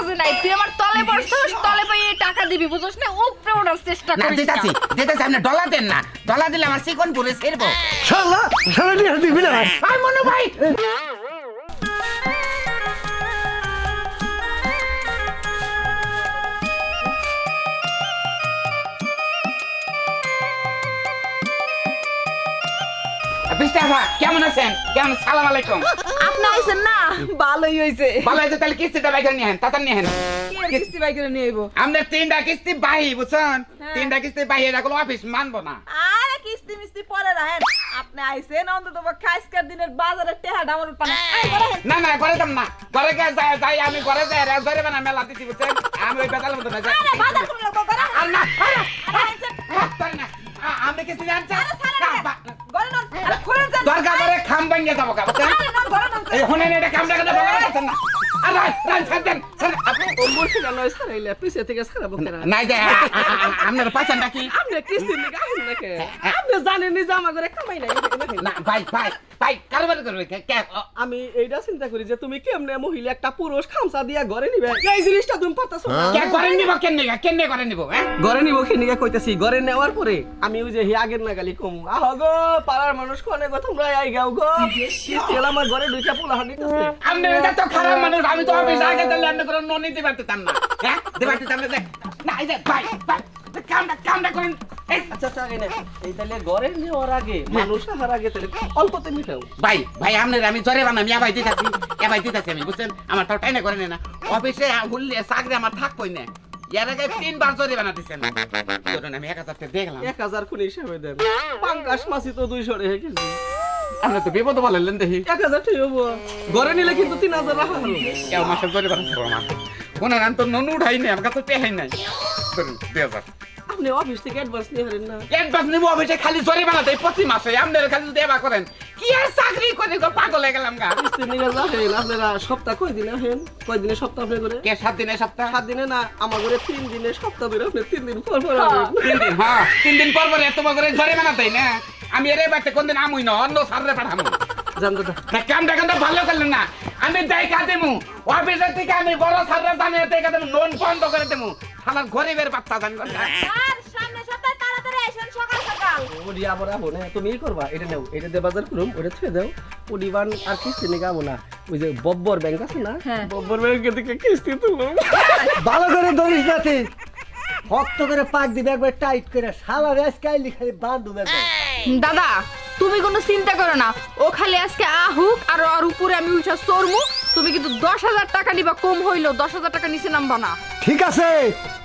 বাজে নাই। তুই আমার তলে পড়ছস তলে পাই টাকা দিবি বুঝছস না? উপরে ওঠার চেষ্টা না করিস দিতাছি দিতাছি আপনি ডলা দেন না। ডলা দিলে আমার সিকন পুরে ছেড়বো। শালা শালা নিয়ে দিবি না আই মনু ভাই। বিস্তাফা কেমন আছেন? কেমন? সালাম আলাইকুম। আপনি আইছেন না? ভালোই হইছে। ভালো আছে তাহলে কিস্তিটা বাইকে নিয়ে হেন নিয়ে হেন কিস্তি বাই নিয়ে আইবো? আমাদের তিনটা কিস্তি বাহি বুঝছেন? হ্যাঁ। তিনটা কিস্তি বাহি এটা কোনো অফিস মানবো না। আরে কিস্তি মিস্তি পরে রাখেন আপনি আইছেন অন্তত পক্ষে আজকের দিনের বাজারে টেহা ডাবল পানা। না না করে দাম না। ঘরে যাই যাই আমি ঘরে যাই রে ধরে বানা মেলা দিছি বুঝছেন? আমি ওই বেতাল মতো না যাই আরে বাজার করে লোক করে আর না আরে, আরে আইছেন। আরে, ধরে না। আ, আমি কিস্তি জানছি ভাঙিয়ে যাব কা বুঝছেন? এই হুনে এটা কামটা করতে ভালো লাগছে না। আর রাই ছাড় দেন ছাড় আপনি বলছি কেন সারাইলে পিছে থেকে সারাবো কেন নাই যে আপনার পাচানটা নাকি আপনি কিস্তি আপনি জানেন যে আমার ঘরে কামাই নাই না ভাই ভাই ভাই কারবার করবে কে কে? আমি এইটা চিন্তা করি যে তুমি কেমনে মহিলা একটা পুরুষ খামসা দিয়া ঘরে নিবে? এই জিনিসটা তুমি পারতাছো না। কে করে নিব কেন কেন করে নিব হ্যাঁ? ঘরে নিব খেনিকে কইতাছি? ঘরে নেওয়ার পরে আমি ওই যে আগের নাগালি কম। আহ গো পাড়ার মানুষ কোনে গো তোমরা আই গাও গো। এলা আমার ঘরে ঢুকে পোলা হাঁটিতেছে। আপনি এটা তো খারাপ মানুষ আমি তো অফিস আগে তাহলে আপনি কোনো ননি দিতে পারতাম না। হ্যাঁ? দিতে পারতাম না না এই যে ভাই ভাই কামটা কামটা করুন। আচ্ছা আচ্ছা এই নে, এই তাহলে ঘরে নেওয়ার আগে মানুষ আমার আগে তাহলে অল্পতে মিটাও। ভাই ভাই আপনার আমি জরে বানাম ইয়া ভাই দিতাছি ইয়া ভাই দিতাছি আমি বুঝছেন? আমার তো টাইনে করে না। অফিসে হুললে চাকরি আমার থাকবই না ইয়ার আগে তিনবার জরে বানা ধরুন আমি এক হাজার দেখলাম। এক হাজার কোন হিসাবে দেন। পাঙ্কাশ মাছি তো দুইশো রেখে কেজি। আপনি তো বিপদ বলেন দেখি। এক হাজার ঠিক হব ঘরে নিলে কিন্তু তিন হাজার রাখা হলো। মাসের জরে বানা করো আমার কোনো তো ননু উঠাই নাই আমার কাছে টেহাই নাই। ধরুন দুই হাজার। আপনি অফিস থেকে অ্যাডভান্স নিয়ে হারেন না। একবার নিবো অফিসে খালি জরি বানাতে প্রতি মাসে। আপনার খালি দেবা করেন কি আর চাকরি করে গো পাগল হয়ে গেলাম গা। কিস্তি নিয়ে যাবেন আপনারা সপ্তাহ কয় দিনে হেন কয় দিনে সপ্তাহ আপনি করে? কে সাত দিনে সপ্তাহ? সাত দিনে না আমার ঘরে তিন দিনে সপ্তাহ বেরো আপনি তিন দিন পর পর তিন দিন হ্যাঁ তিন দিন পর পরে তোমার করে জরি বানাতেই না। আমি এর বাড়িতে কোনদিন আমুই না অন্য সাররে পাঠামু। জান দাদা। না কামটা কিন্তু ভালো করলেন না। আমি দেখা দেবো অফিসের থেকে আমি বড় সাররে জানিয়ে দেখা দেবো লোন বন্ধ করে দেবো। আমার গরিবের বাচ্চা জানি ওডি আবার আবো না তুমি ই করবা এটা নাও এটা দিয়ে বাজার করুম ওটা থুয়ে দাও। ওডিবান আর কিস্তি নিয়ে গাবো না। ওই যে বব্বর ব্যাংক আছে না? হ্যাঁ। বব্বর কিস্তি ভালো করে ধরিস না তুই। শক্ত করে পাক দিবি একবার টাইট করে। শালা রেস কাইলি খালি বান্ধব একবার দাদা তুমি কোনো চিন্তা করো না। ও খালি আজকে আহুক আর ওর উপরে আমি উঠা চড়মু। তুমি কিন্তু দশ হাজার টাকা নিবা কম হইল দশ হাজার টাকা নিচে নামবা না ঠিক আছে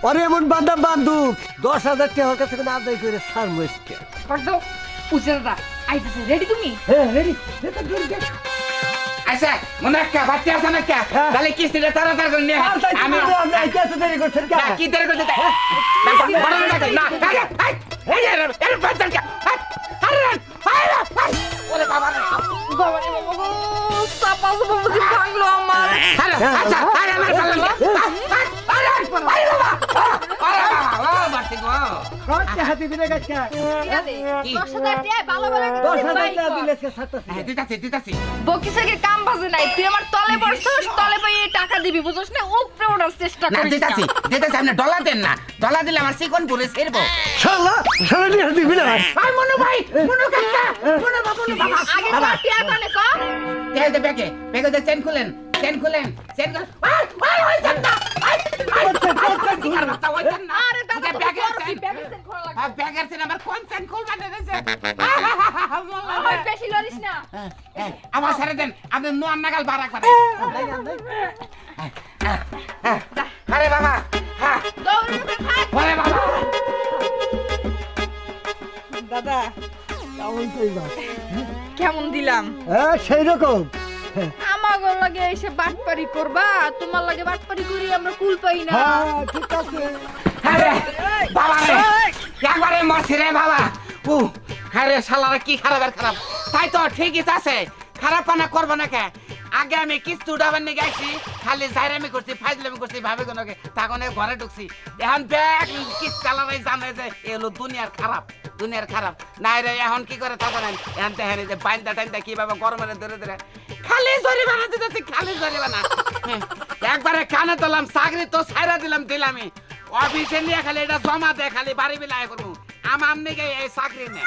অরে এমন বান্ধব বান্ধব দশ হাজার টাকার কাছে কোনো আদায় করে সার মুসকে পারতো উচে দাদা আইতেছে রেডি তুমি হ্যাঁ রেডি আচ্ছা মনে একটা বাচ্চা আছে না কে হ্যাঁ। তাহলে কিস্তিটা তাড়াতাড়ি করে নিয়ে। আমি আমি আইতে এত দেরি করছেন কে না, কি দেরি করতে না বড় না না আরে, আই, এই যে, এর বাচ্চা কে আই, আরে আরে, সাপা বুঝি ভাঙলো আমার। আরে আচ্ছা আরে আমার ভালো লাগে আরে আরে বাবা আরে বাবা বাড়তি গো সত্যি হাতি দিলে গেছে। কি? দশ হাজার টাকা ভালো ভালো দশ হাজার টাকা দিলে সে সাতাশি হ্যাঁ, দিতাছি দিতাছি। বকিসের কাম বাজে নাই। তুই আমার তলে পড়ছস তলে পাই টাকা দিবি বুঝছস না? উপরে ওঠার চেষ্টা না করিস দিতাছি দিতাছি আপনি ডলা দেন না। ডলা দিলে আমার চিকন পুরে ছেড়বো শালা শালা নিয়ে দিবি না। আই মনু ভাই মনু কাকা মনু বাবা মনু বাবা। আগে টিয়া কনে ক এই যে ব্যাগে ব্যাগে যে চেন খুলেন চেন খুলেন চেন খুলেন ওই বাচ্চা ওই চেন না আমার কোন চেন খুলবেন রেছে আমার বেশি লরিস না আমার ছেড়ে দেন আপনি নোয়ার নাগাল বারাক আরে বাবা হ্যাঁ দাদা কেমন কেমন দিলাম? হ্যাঁ সেই রকম আমার লাগে এসে বাটপারি করবা তোমার লাগে বাটপারি করি আমরা কুল পাই না। হ্যাঁ ঠিক আছে। আরে বাবা রে একবারে মরছি রে বাবা। উ আরে শালারা কি খারাপ আর খারাপ। তাই তো ঠিকই আছে। খারাপ পানা করব না কে? আগে আমি কিস্তি উঠাবার নিয়ে গেছি খালি জাইরামি করছি ফাইজলামি করছি ভাবে কোনোকে তখন ঘরে ঢুকছি। এখন ব্যাগ কিস্তি চালারাই জানে যে এ হলো দুনিয়ার খারাপ। দুনিয়ার খারাপ। নাই রে, এখন কি করে থাকো না এখন দেখেন যে বাইন্দা টাইন্দা কীভাবে গরমের ধরে ধরে খালি জরিমানা দিতেছি, খালি জরিমানা। একবারে কানে তোলাম, চাকরি তো সাইরা দিলাম দিলামি অফিসে নিয়ে খালি এটা জমা দে, খালি বাড়ি বিলায় করব। আমার নিকে এই চাকরি নে।